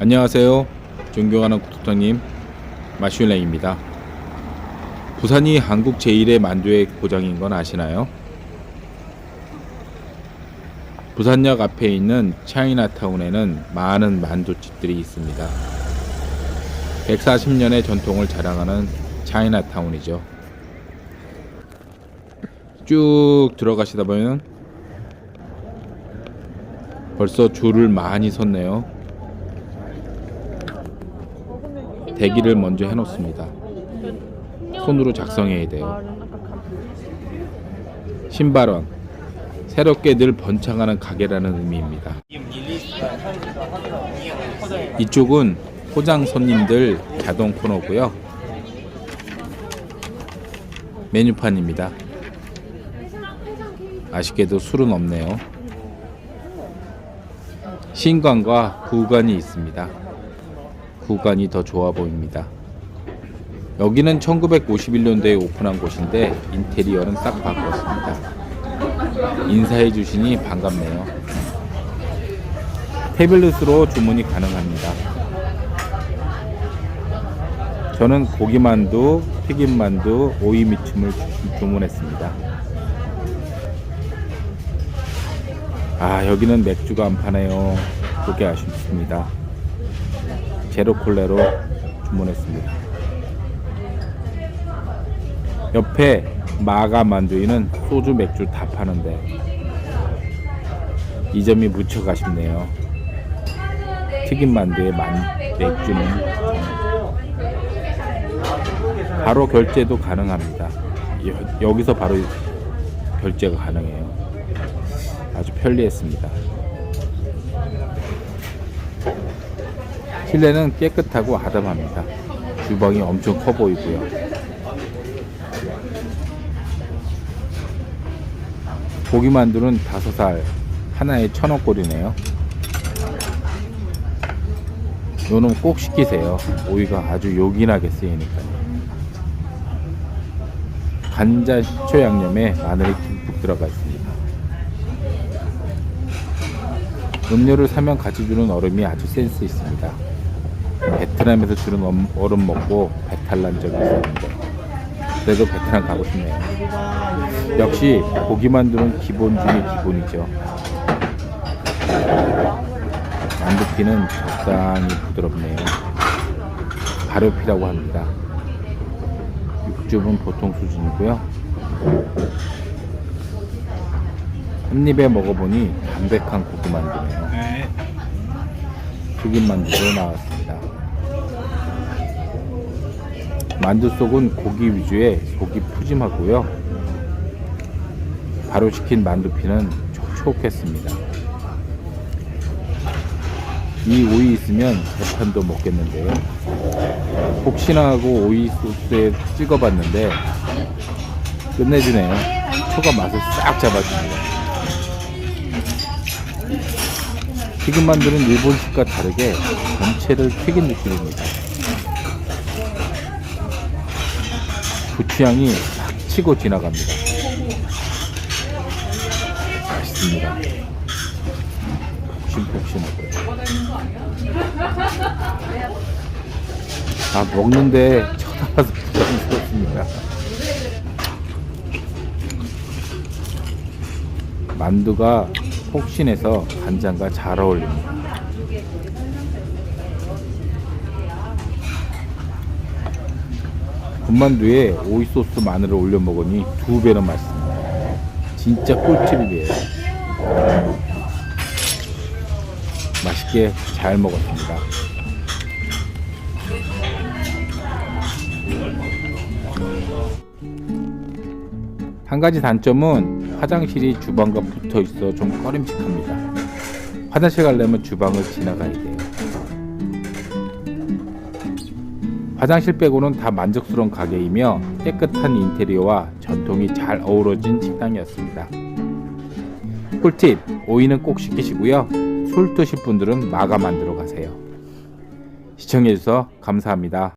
안녕하세요. 존경하는 구독자님 마슈랭입니다. 부산이 한국 제1의 만두의 고장인 건 아시나요? 부산역 앞에 있는 차이나타운에는 많은 만두집들이 있습니다. 140년의 전통을 자랑하는 차이나타운이죠. 쭉 들어가시다 보면 벌써 줄을 많이 섰네요. 대기를 먼저 해놓습니다. 손으로 작성해야 돼요. 신발원 새롭게 늘 번창하는 가게라는 의미입니다. 이쪽은 포장 손님들 자동 코너고요. 메뉴판입니다. 아쉽게도 술은 없네요. 신관과 구관이 있습니다. 구간이 더 좋아 보입니다. 여기는 1951년도에 오픈한 곳인데 인테리어는 싹 바꿨습니다. 인사해 주시니 반갑네요. 태블릿으로 주문이 가능합니다. 저는 고기만두, 튀김만두, 오이미춤을 주- 주문했습니다. 아 여기는 맥주가 안 파네요. 그게 아쉽습니다. 제로 콜레로 주문했습니다. 옆에 마가 만두이는 소주 맥주 다 파는데 이 점이 무척 아쉽네요. 튀김 만두의 만, 맥주는 바로 결제도 가능합니다. 여, 여기서 바로 결제가 가능해요. 아주 편리했습니다. 실내는 깨끗하고 아담합니다. 주방이 엄청 커 보이고요. 고기 만두는 다섯 살 하나에 천 원꼴이네요. 요놈 꼭 시키세요. 오이가 아주 요긴하게 쓰이니까요. 간장 식초 양념에 마늘이 듬뿍 들어가 있습니다. 음료를 사면 같이 주는 얼음이 아주 센스 있습니다. 베트남에서 주는 엄- 얼음 먹고 배탈 난 적이 있었는데 그래도 베트남 가고 싶네요. 역시 고기 만두는 기본 중의 기본이죠. 만두피는 적당히 부드럽네요. 발효피라고 합니다. 육즙은 보통 수준이고요. 한 입에 먹어보니 담백한 고기 만두네요. 튀김 만두도 나왔습니다. 만두 속은 고기 위주의 속이 푸짐하고요. 바로 식힌 만두피는 촉촉했습니다. 이 오이 있으면 대판도 먹겠는데요. 혹시나 하고 오이 소스에 찍어봤는데 끝내주네요. 초가 맛을 싹 잡아줍니다. 튀김 만두는 일본식과 다르게 전체를 튀긴 느낌입니다. 부추향이 싹 치고 지나갑니다. 맛있습니다. 폭신폭신하고. 아, 먹는데 쳐다봐서 부담스럽습니다. 만두가 폭신해서 간장과 잘 어울립니다. 군만두에 오이 소스 마늘을 올려 먹으니 두 배는 맛있습니다. 진짜 꿀팁이에요. 맛있게 잘 먹었습니다. 한 가지 단점은 화장실이 주방과 붙어 있어 좀 꺼림칙합니다. 화장실 가려면 주방을 지나가야 돼요. 화장실 빼고는 다 만족스러운 가게이며 깨끗한 인테리어와 전통이 잘 어우러진 식당이었습니다. 꿀팁, 오이는 꼭 시키시고요. 술 드실 분들은 마가 만들어 가세요. 시청해주셔서 감사합니다.